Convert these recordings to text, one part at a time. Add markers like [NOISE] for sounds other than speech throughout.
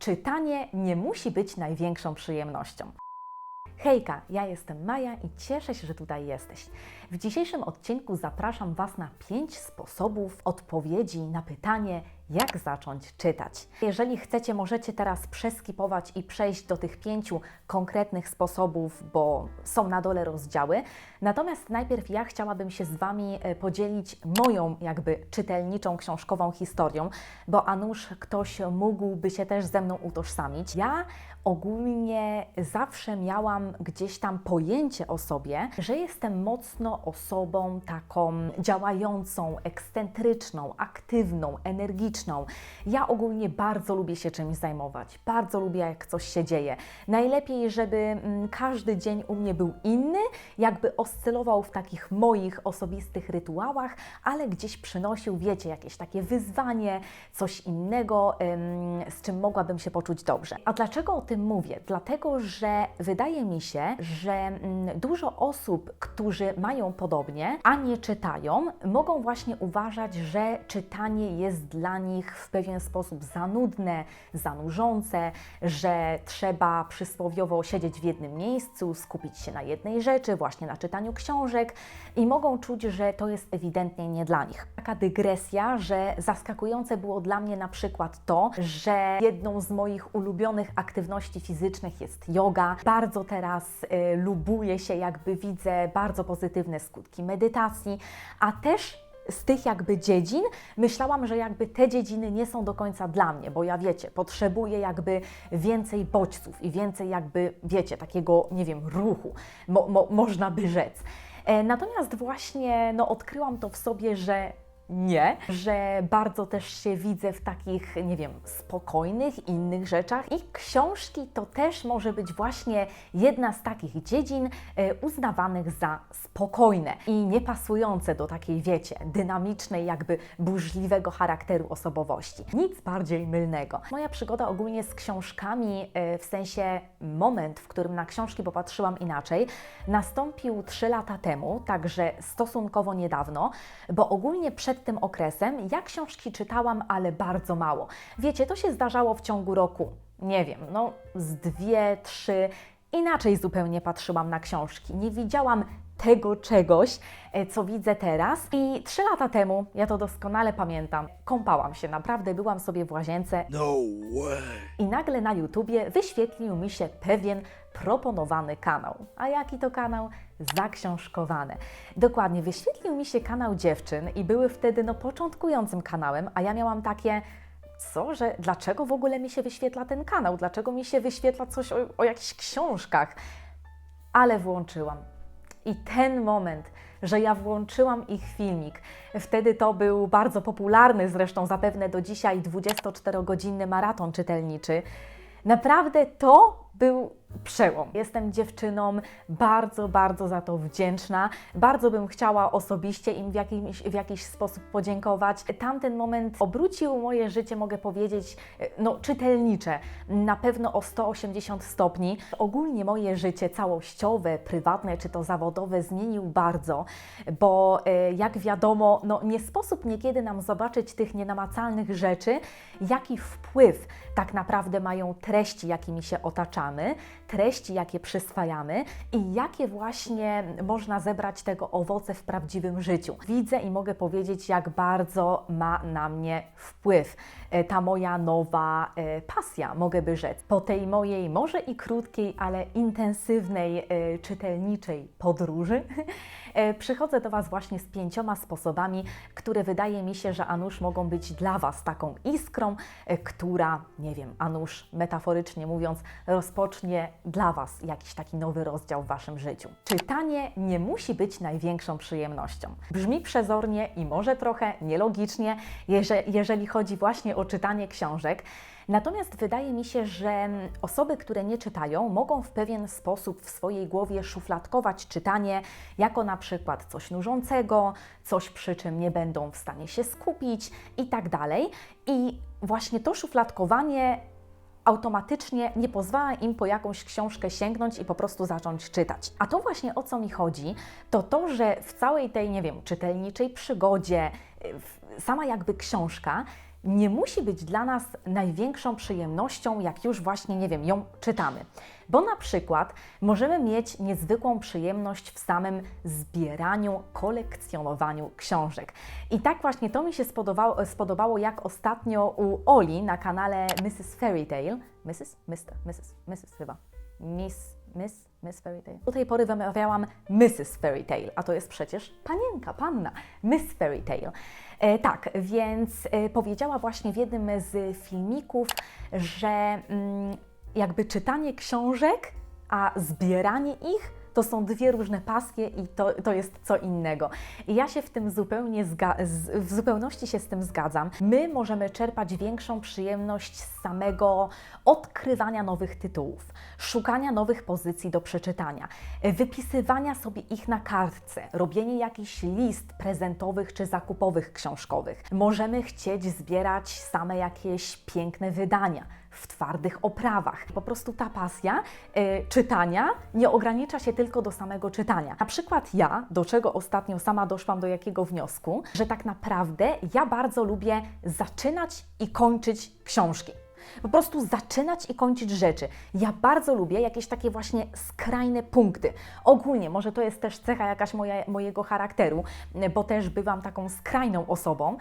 Czytanie nie musi być największą przyjemnością. Hejka, ja jestem Maja i cieszę się, że tutaj jesteś. W dzisiejszym odcinku zapraszam Was na 5 sposobów odpowiedzi na pytanie, jak zacząć czytać. Jeżeli chcecie, możecie teraz przeskipować i przejść do tych pięciu konkretnych sposobów, bo są na dole rozdziały. Natomiast najpierw ja chciałabym się z Wami e, podzielić moją jakby czytelniczą, książkową historią, bo a nuż ktoś mógłby się też ze mną utożsamić. Ja ogólnie zawsze miałam gdzieś tam pojęcie o sobie, że jestem mocno osobą taką działającą, ekscentryczną, aktywną, energiczną. Ja ogólnie bardzo lubię się czymś zajmować, bardzo lubię jak coś się dzieje. Najlepiej, żeby mm, każdy dzień u mnie był inny, jakby oscylował w takich moich osobistych rytuałach, ale gdzieś przynosił, wiecie, jakieś takie wyzwanie, coś innego, z czym mogłabym się poczuć dobrze. A dlaczego o tym mówię? Dlatego, że wydaje mi się, że mm, dużo osób, którzy mają podobnie, a nie czytają, mogą właśnie uważać, że czytanie jest dla nich w pewien sposób za nudne, za nużące, że trzeba przysłowiowo siedzieć w jednym miejscu, skupić się na jednej rzeczy, właśnie na czytaniu książek i mogą czuć, że to jest ewidentnie nie dla nich. Taka dygresja, że zaskakujące było dla mnie na przykład to, że jedną z moich ulubionych aktywności fizycznych jest yoga. Bardzo teraz y, lubuję się, jakby widzę bardzo pozytywne skutki medytacji, a też z tych jakby dziedzin myślałam, że jakby te dziedziny nie są do końca dla mnie, bo ja wiecie, potrzebuję jakby więcej bodźców i więcej jakby, wiecie, takiego, nie wiem, ruchu, mo, mo, można by rzec. E, Natomiast właśnie no, odkryłam to w sobie, że nie, że bardzo też się widzę w takich, nie wiem, spokojnych, innych rzeczach. I książki to też może być właśnie jedna z takich dziedzin e, uznawanych za spokojne i niepasujące do takiej, wiecie, dynamicznej, jakby burzliwego charakteru osobowości. Nic bardziej mylnego. Moja przygoda ogólnie z książkami, e, w sensie moment, w którym na książki popatrzyłam inaczej, nastąpił 3 lata temu, także stosunkowo niedawno, bo ogólnie przed tym okresem ja książki czytałam, ale bardzo mało. Wiecie, to się zdarzało w ciągu roku, nie wiem, no z dwie, trzy. Inaczej zupełnie patrzyłam na książki. Nie widziałam tego czegoś, e, co widzę teraz. I trzy lata temu, ja to doskonale pamiętam, kąpałam się, naprawdę byłam sobie w łazience No way. i nagle na YouTubie wyświetlił mi się pewien proponowany kanał. A jaki to kanał? Zaksiążkowane. Dokładnie, wyświetlił mi się kanał dziewczyn i były wtedy no początkującym kanałem, a ja miałam takie co, że dlaczego w ogóle mi się wyświetla ten kanał? Dlaczego mi się wyświetla coś o, o jakichś książkach? Ale włączyłam. I ten moment, że ja włączyłam ich filmik, wtedy to był bardzo popularny, zresztą zapewne do dzisiaj 24-godzinny maraton czytelniczy. Naprawdę to był przełom. Jestem dziewczyną bardzo, bardzo za to wdzięczna. Bardzo bym chciała osobiście im w jakiś, w jakiś sposób podziękować. Tamten moment obrócił moje życie, mogę powiedzieć, no czytelnicze, na pewno o 180 stopni. Ogólnie moje życie całościowe, prywatne czy to zawodowe zmienił bardzo, bo e, jak wiadomo, no nie sposób niekiedy nam zobaczyć tych nienamacalnych rzeczy, jaki wpływ tak naprawdę mają treści, jakimi się otaczamy, treści, jakie przyswajamy i jakie właśnie można zebrać tego owoce w prawdziwym życiu. Widzę i mogę powiedzieć, jak bardzo ma na mnie wpływ e, ta moja nowa e, pasja, mogę by rzec. Po tej mojej może i krótkiej, ale intensywnej e, czytelniczej podróży [LAUGHS] przychodzę do Was właśnie z pięcioma sposobami, które wydaje mi się, że Anusz mogą być dla Was taką iskrą, e, która, nie wiem, Anusz metaforycznie mówiąc, rozpocznie dla Was jakiś taki nowy rozdział w Waszym życiu. Czytanie nie musi być największą przyjemnością. Brzmi przezornie i może trochę nielogicznie, jeże- jeżeli chodzi właśnie o czytanie książek. Natomiast wydaje mi się, że osoby, które nie czytają, mogą w pewien sposób w swojej głowie szufladkować czytanie jako na przykład coś nużącego, coś przy czym nie będą w stanie się skupić i tak dalej. I właśnie to szufladkowanie automatycznie nie pozwala im po jakąś książkę sięgnąć i po prostu zacząć czytać. A to właśnie o co mi chodzi, to to, że w całej tej, nie wiem, czytelniczej przygodzie, sama jakby książka nie musi być dla nas największą przyjemnością, jak już właśnie, nie wiem, ją czytamy. Bo na przykład możemy mieć niezwykłą przyjemność w samym zbieraniu, kolekcjonowaniu książek. I tak właśnie to mi się spodobało, spodobało jak ostatnio u Oli na kanale Mrs. Fairy Tale. Mrs? Mr? Mrs? Mrs chyba. Miss, Miss, Miss Fairy Tale. Do tej pory wymawiałam Mrs. Fairy Tale, a to jest przecież panienka, panna, Miss Fairy Tale. E, tak, więc e, powiedziała właśnie w jednym z filmików, że mm, jakby czytanie książek, a zbieranie ich to są dwie różne pasje i to, to jest co innego. I ja się w tym zupełnie z, w zupełności się z tym zgadzam. My możemy czerpać większą przyjemność z samego odkrywania nowych tytułów, szukania nowych pozycji do przeczytania, wypisywania sobie ich na kartce, robienie jakichś list prezentowych czy zakupowych książkowych. Możemy chcieć zbierać same jakieś piękne wydania w twardych oprawach. Po prostu ta pasja y, czytania nie ogranicza się tylko do samego czytania. Na przykład ja, do czego ostatnio sama doszłam do jakiego wniosku, że tak naprawdę ja bardzo lubię zaczynać i kończyć książki. Po prostu zaczynać i kończyć rzeczy. Ja bardzo lubię jakieś takie właśnie skrajne punkty. Ogólnie, może to jest też cecha jakaś moja, mojego charakteru, bo też bywam taką skrajną osobą,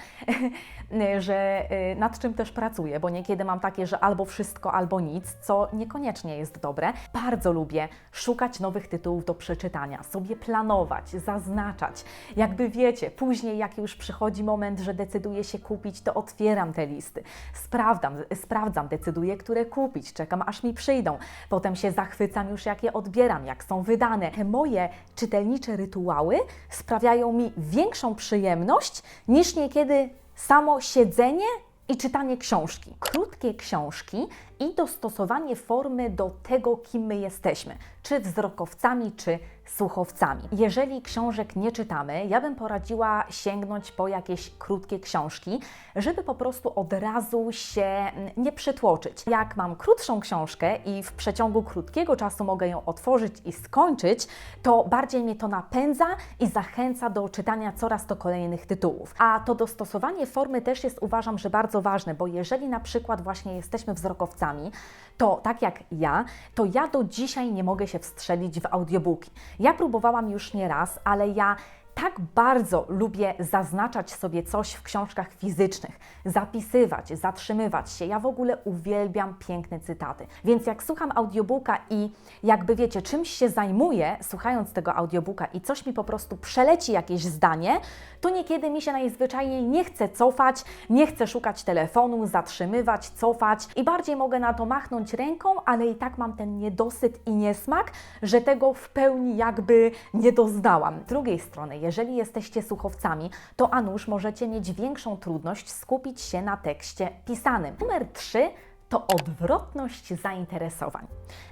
[LAUGHS] że y, nad czym też pracuję, bo niekiedy mam takie, że albo wszystko, albo nic, co niekoniecznie jest dobre. Bardzo lubię szukać nowych tytułów do przeczytania, sobie planować, zaznaczać. Jakby wiecie, później jak już przychodzi moment, że decyduję się kupić, to otwieram te listy, sprawdzam, sprawdzam, decyduję, które kupić, czekam aż mi przyjdą. Potem się zachwycam już, jak je odbieram, jak są wydane. Te moje czytelnicze rytuały sprawiają mi większą przyjemność niż niekiedy samo siedzenie i czytanie książki. Krótkie książki i dostosowanie formy do tego, kim my jesteśmy, czy wzrokowcami, czy słuchowcami. Jeżeli książek nie czytamy, ja bym poradziła sięgnąć po jakieś krótkie książki, żeby po prostu od razu się mm, nie przytłoczyć. Jak mam krótszą książkę i w przeciągu krótkiego czasu mogę ją otworzyć i skończyć, to bardziej mnie to napędza i zachęca do czytania coraz to kolejnych tytułów. A to dostosowanie formy też jest uważam, że bardzo ważne, bo jeżeli na przykład właśnie jesteśmy wzrokowcami, to tak jak ja, to ja do dzisiaj nie mogę się wstrzelić w audiobooki. Ja próbowałam już nie raz, ale ja tak bardzo lubię zaznaczać sobie coś w książkach fizycznych, zapisywać, zatrzymywać się. Ja w ogóle uwielbiam piękne cytaty. Więc jak słucham audiobooka i jakby wiecie, czymś się zajmuję, słuchając tego audiobooka i coś mi po prostu przeleci jakieś zdanie, to niekiedy mi się najzwyczajniej nie chce cofać, nie chcę szukać telefonu, zatrzymywać, cofać i bardziej mogę na to machnąć ręką, ale i tak mam ten niedosyt i niesmak, że tego w pełni jakby nie doznałam. Z drugiej strony, jeżeli jesteście słuchowcami, to a możecie mieć większą trudność skupić się na tekście pisanym. Numer 3 to odwrotność zainteresowań.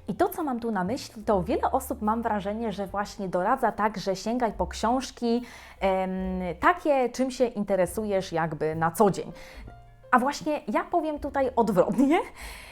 I to, co mam tu na myśli, to wiele osób mam wrażenie, że właśnie doradza tak, że sięgaj po książki em, takie, czym się interesujesz jakby na co dzień. A właśnie ja powiem tutaj odwrotnie,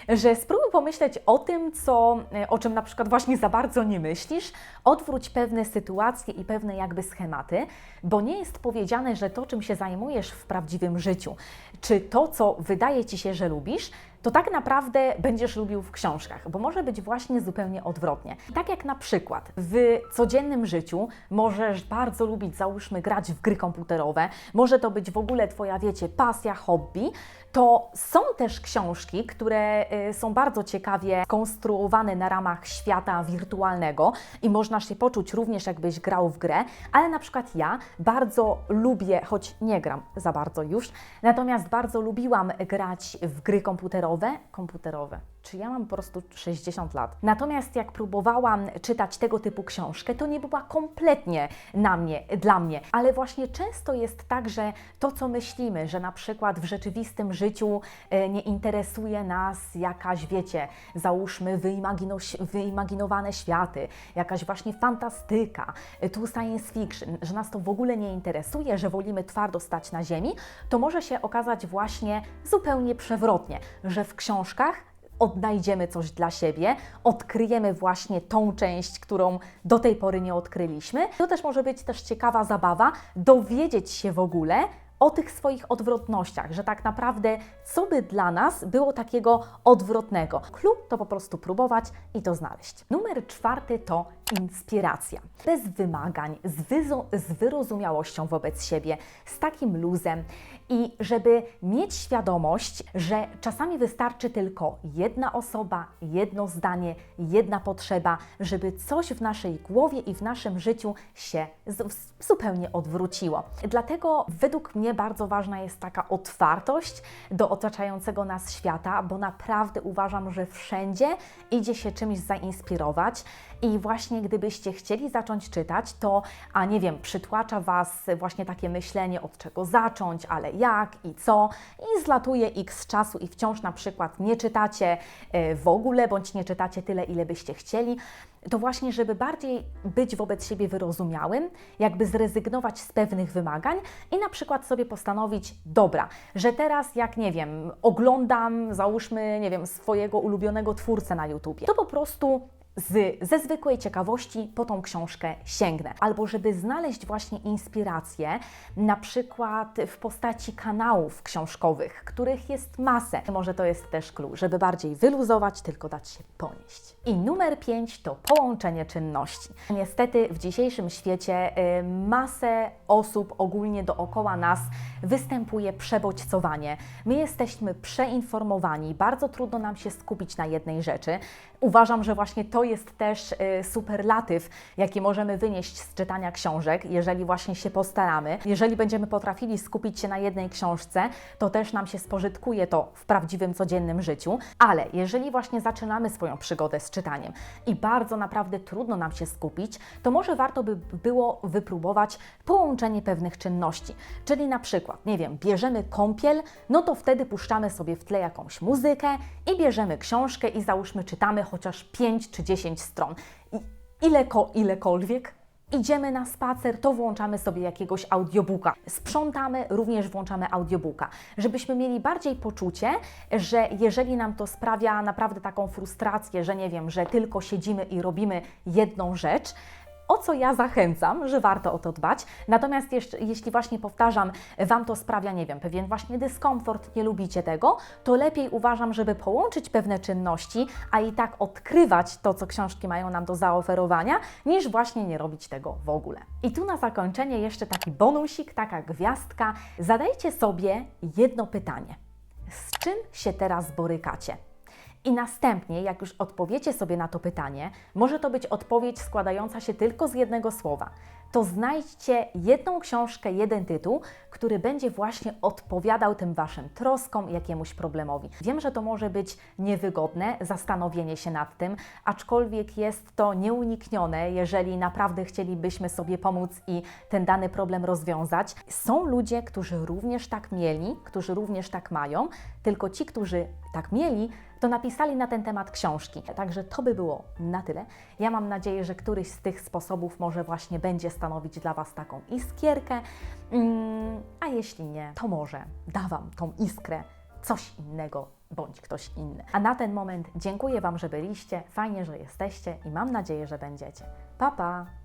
że spróbuj pomyśleć o tym, co, o czym na przykład właśnie za bardzo nie myślisz, odwróć pewne sytuacje i pewne jakby schematy, bo nie jest powiedziane, że to, czym się zajmujesz w prawdziwym życiu, czy to, co wydaje Ci się, że lubisz, to tak naprawdę będziesz lubił w książkach, bo może być właśnie zupełnie odwrotnie. Tak jak na przykład w codziennym życiu możesz bardzo lubić, załóżmy, grać w gry komputerowe, może to być w ogóle Twoja, wiecie, pasja, hobby, to są też książki, które y, są bardzo ciekawie konstruowane na ramach świata wirtualnego i można się poczuć również jakbyś grał w grę, ale na przykład ja bardzo lubię, choć nie gram za bardzo już, natomiast bardzo lubiłam grać w gry komputerowe, komputerowe. Czy ja mam po prostu 60 lat? Natomiast jak próbowałam czytać tego typu książkę, to nie była kompletnie na mnie, dla mnie. Ale właśnie często jest tak, że to, co myślimy, że na przykład w rzeczywistym życiu e, nie interesuje nas jakaś, wiecie, załóżmy wyimagino- wyimaginowane światy, jakaś właśnie fantastyka, e, tu science fiction, że nas to w ogóle nie interesuje, że wolimy twardo stać na ziemi, to może się okazać właśnie zupełnie przewrotnie, że w książkach odnajdziemy coś dla siebie, odkryjemy właśnie tą część, którą do tej pory nie odkryliśmy. To też może być też ciekawa zabawa, dowiedzieć się w ogóle o tych swoich odwrotnościach, że tak naprawdę co by dla nas było takiego odwrotnego. Klub to po prostu próbować i to znaleźć. Numer czwarty to inspiracja. Bez wymagań, z, z wyrozumiałością wobec siebie, z takim luzem i żeby mieć świadomość, że czasami wystarczy tylko jedna osoba, jedno zdanie, jedna potrzeba, żeby coś w naszej głowie i w naszym życiu się zupełnie odwróciło. Dlatego według mnie bardzo ważna jest taka otwartość do otaczającego nas świata, bo naprawdę uważam, że wszędzie idzie się czymś zainspirować i właśnie gdybyście chcieli zacząć czytać, to, a nie wiem, przytłacza Was właśnie takie myślenie, od czego zacząć, ale jak i co, i zlatuje x czasu i wciąż na przykład nie czytacie e, w ogóle, bądź nie czytacie tyle, ile byście chcieli, to właśnie, żeby bardziej być wobec siebie wyrozumiałym, jakby zrezygnować z pewnych wymagań i na przykład sobie postanowić, dobra, że teraz jak nie wiem, oglądam, załóżmy, nie wiem, swojego ulubionego twórcę na YouTubie, to po prostu z, ze zwykłej ciekawości po tą książkę sięgnę. Albo żeby znaleźć właśnie inspirację, na przykład w postaci kanałów książkowych, których jest masę. Może to jest też clue, żeby bardziej wyluzować, tylko dać się ponieść. I numer 5 to połączenie czynności. Niestety w dzisiejszym świecie y, masę osób ogólnie dookoła nas występuje przebodźcowanie. My jesteśmy przeinformowani, bardzo trudno nam się skupić na jednej rzeczy. Uważam, że właśnie to jest też y, superlatyw, jaki możemy wynieść z czytania książek, jeżeli właśnie się postaramy. Jeżeli będziemy potrafili skupić się na jednej książce, to też nam się spożytkuje to w prawdziwym, codziennym życiu. Ale jeżeli właśnie zaczynamy swoją przygodę z czytaniem i bardzo naprawdę trudno nam się skupić, to może warto by było wypróbować połączenie pewnych czynności. Czyli na przykład, nie wiem, bierzemy kąpiel, no to wtedy puszczamy sobie w tle jakąś muzykę i bierzemy książkę i załóżmy czytamy chociaż 5 czy 10 stron. I ileko, ilekolwiek. Idziemy na spacer, to włączamy sobie jakiegoś audiobooka. Sprzątamy, również włączamy audiobooka, żebyśmy mieli bardziej poczucie, że jeżeli nam to sprawia naprawdę taką frustrację, że nie wiem, że tylko siedzimy i robimy jedną rzecz, o co ja zachęcam, że warto o to dbać. Natomiast jeszcze, jeśli właśnie powtarzam, Wam to sprawia, nie wiem, pewien właśnie dyskomfort, nie lubicie tego, to lepiej uważam, żeby połączyć pewne czynności, a i tak odkrywać to, co książki mają nam do zaoferowania, niż właśnie nie robić tego w ogóle. I tu na zakończenie jeszcze taki bonusik, taka gwiazdka. Zadajcie sobie jedno pytanie. Z czym się teraz borykacie? I następnie, jak już odpowiecie sobie na to pytanie, może to być odpowiedź składająca się tylko z jednego słowa. To znajdźcie jedną książkę, jeden tytuł, który będzie właśnie odpowiadał tym Waszym troskom, jakiemuś problemowi. Wiem, że to może być niewygodne, zastanowienie się nad tym, aczkolwiek jest to nieuniknione, jeżeli naprawdę chcielibyśmy sobie pomóc i ten dany problem rozwiązać. Są ludzie, którzy również tak mieli, którzy również tak mają, tylko ci, którzy tak mieli, to napisali na ten temat książki. Także to by było na tyle. Ja mam nadzieję, że któryś z tych sposobów może właśnie będzie stanowić dla Was taką iskierkę, mm, a jeśli nie, to może da Wam tą iskrę coś innego bądź ktoś inny. A na ten moment dziękuję Wam, że byliście, fajnie, że jesteście i mam nadzieję, że będziecie. Pa, pa!